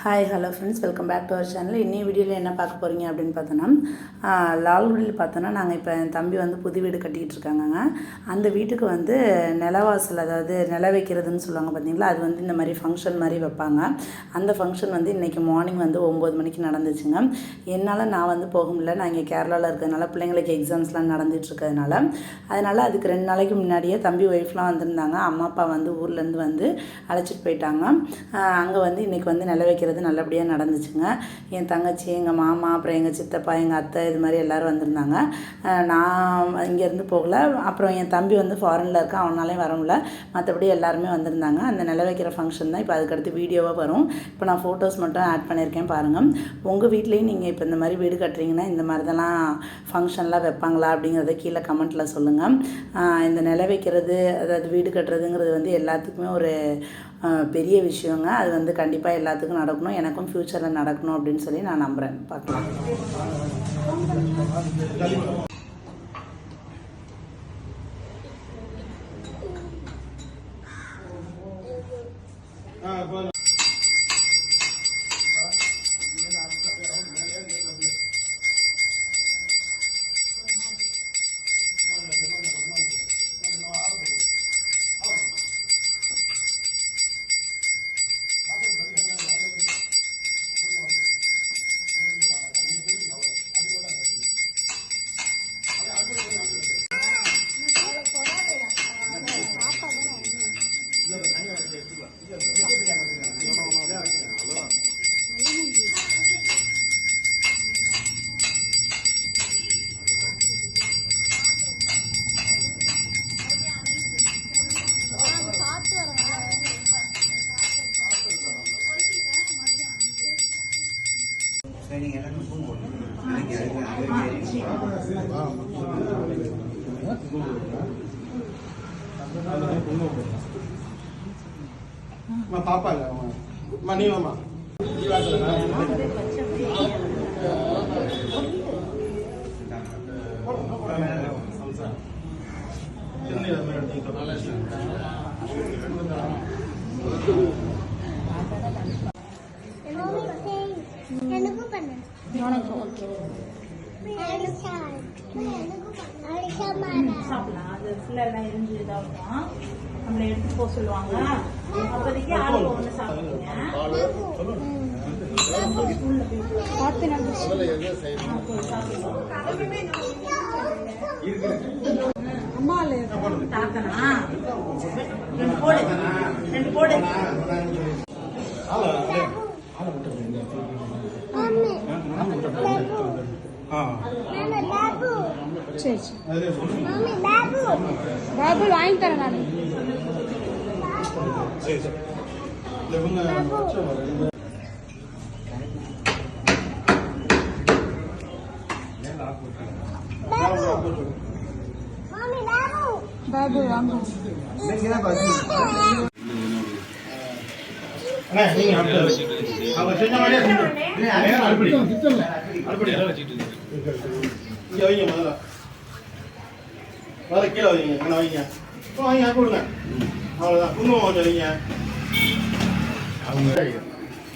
Hi hello friends welcome back to our channel இன்னும் வீடியோவில் என்ன பார்க்க போகிறீங்க அப்படின்னு பார்த்தோன்னா லால்குடியில் பார்த்தோன்னா நாங்கள் இப்போ என் தம்பி வந்து புது வீடு கட்டிக்கிட்டு இருக்காங்கங்க. அந்த வீட்டுக்கு வந்து நிலவாசல் அதாவது நில வைக்கிறதுன்னு சொல்லுவாங்க பார்த்தீங்களா அது வந்து இந்த மாதிரி ஃபங்க்ஷன் மாதிரி வைப்பாங்க. அந்த ஃபங்க்ஷன் வந்து இன்றைக்கி மார்னிங் வந்து ஒம்பது மணிக்கு நடந்துச்சுங்க. என்னால் நான் வந்து போக முடியல. நான் இங்கே கேரளாவில் இருக்கிறதுனால பிள்ளைங்களுக்கு எக்ஸாம்ஸ்லாம் நடந்துட்டு இருக்கிறதுனால. அதனால் அதுக்கு ரெண்டு நாளைக்கு முன்னாடியே தம்பி ஒய்ஃப்லாம் வந்திருந்தாங்க. அம்மா அப்பா வந்து ஊர்லேருந்து வந்து அழைச்சிட்டு போயிட்டாங்க. அங்கே வந்து இன்றைக்கி வந்து நில வைக்கிறது நல்லபடியாக நடந்துச்சுங்க. என் தங்கச்சி எங்கள் மாமா அப்புறம் எங்கள் சித்தப்பா எங்கள் அத்தை இது மாதிரி எல்லோரும் வந்திருந்தாங்க. நான் இங்கேருந்து போகல. அப்புறம் என் தம்பி வந்து ஃபாரினில் இருக்கான். அவனாலையும் வர முடியல. மற்றபடி எல்லாருமே வந்திருந்தாங்க. அந்த நில வைக்கிற ஃபங்க்ஷன் தான் இப்போ அதுக்கடுத்து வீடியோவாக வரும். இப்போ நான் ஃபோட்டோஸ் மட்டும் ஆட் பண்ணியிருக்கேன் பாருங்கள் உங்கள் வீட்லேயும் நீங்கள் இப்போ இந்த மாதிரி வீடு கட்டுறீங்கன்னா இந்த மாதிரி தான் ஃபங்க்ஷன்லாம் வைப்பாங்களா அப்படிங்கிறத கீழே கமெண்ட்டில் சொல்லுங்கள் இந்த நில வைக்கிறது அதாவது வீடு கட்டுறதுங்கிறது வந்து எல்லாத்துக்குமே ஒரு பெரிய விஷயங்க. அது வந்து கண்டிப்பாக எல்லாத்துக்கும் நடக்கணும். எனக்கும் ஃப்யூச்சரில் நடக்கணும் அப்படின்னு சொல்லி நான் நம்புகிறேன் பார்க்கலாம். அம்மா பாப்பா இல்ல அம்மா அம்மா நீ வாம்மா நீ வாசல எனக்கும் ஃபுல்லாக எல்லாம் எரிஞ்சு இதாகும் நம்மளை எடுத்து போக சொல்லுவாங்க. அப்போதைக்கு ஆளுங்க ஒன்று சாப்பிடுங்க. தாக்கனா? ரெண்டு போடு. ரெண்டு போடு. சரி சரி. பாபு வாங்கி தரேன் நான் பாபு வாங்க அண்ணா நீங்க அப்படி அவங்க முதல்ல கீழே வைங்க அண்ணா வைங்க. இப்போ வைங்க விடுங்க அவ்வளோதான் குங்குமம் கொஞ்சம் வைங்க.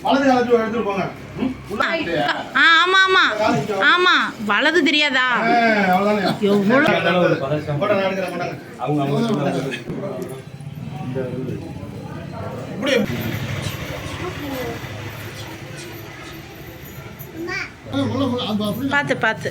வலது காலத்து எடுத்துட்டு போங்க. ம்? உள்ள வைங்க. ஆ ஆமா ஆமா. காலு இங்க வைங்க. ஆமா வலது தெரியாதா. இப்படியே. பார்த்து.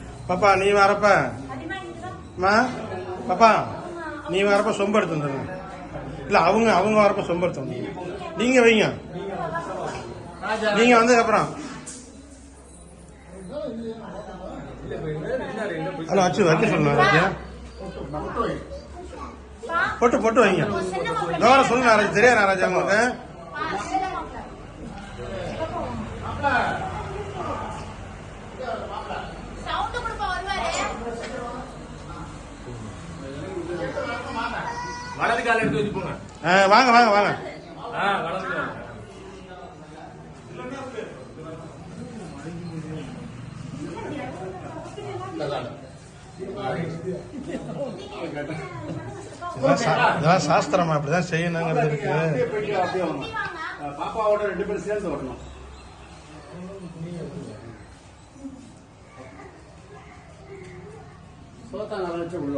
பாப்பா நீ வரப்ப. அம்மா பாப்பா நீ வரப்ப சொம்பு எடுத்து வந்துடுங்க இல்ல அவங்க அவங்க வரப்ப சொம்பு எடுத்து வந்துடுங்க நீங்க வைங்க. நீங்க வந்ததுக்கு அப்புறம். ஹலோ அச்சு வைக்க சொல்லுங்க பொட்டு பொட்டு வைங்க. கவனம் சொல்லுங்க ராஜா. தெரியாது ராஜா உங்களுக்கு. வலது கால எடுத்து வச்சு போங்க. ஆ, வாங்க வாங்க வாங்க. வலது கால். இதெல்லாம் சாஸ்திரமா? அப்படிதான் செய்யணுங்கிறது இருக்கு. பாப்பாவோட ரெண்டு பேரும் சேர்ந்து வரணும் சோத்தா நல்லா வச்சு உள்ள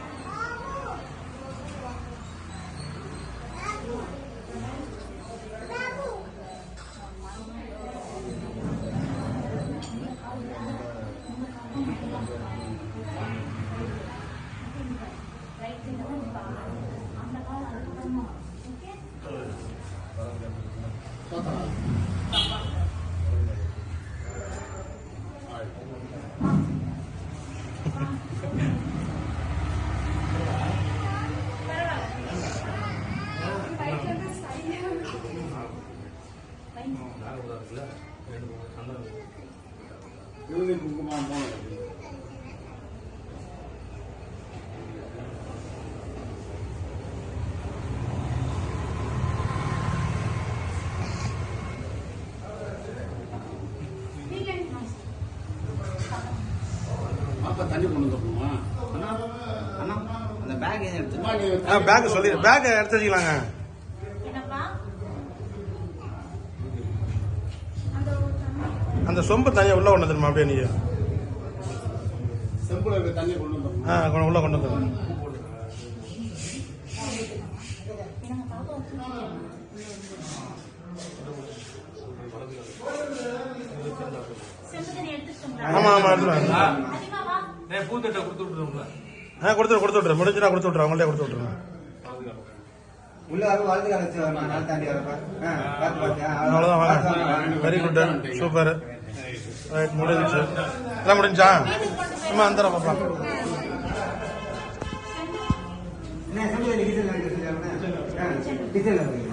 விழுதி குங்குமம் பாப்பா தண்ணி கொண்டு வந்துடணுமா அண்ணா அந்த பேக் எடுத்து பேக் சொல்லி பேக் எடுத்து வச்சுக்கலாங்க. அந்த சொம்பு தனியாக உள்ள கொண்டு வந்துருமா அப்படியே நீங்க செம்புல இருக்க தண்ணி கொண்டு வந்துடணும் ஆ கொண்டு- உள்ள கொண்டு எடுத்துட்டு ஆமா ஆமா எடுத்துட்டு பூத்தட்டை கொடுத்து ஆ கொடுத்துரு கொடுத்து விட்ரு முடிஞ்சுனா கொடுத்து விட்ரு அவங்கள்ட்ட கொடுத்து ஆ, அவ்வளோதான் வாங்க. வெரி குட் சூப்பர் ரைட் முடிஞ்சிச்சு எல்லாம் முடிஞ்சா? அம்மா வந்துடுறேன் பாப்பா. என்ன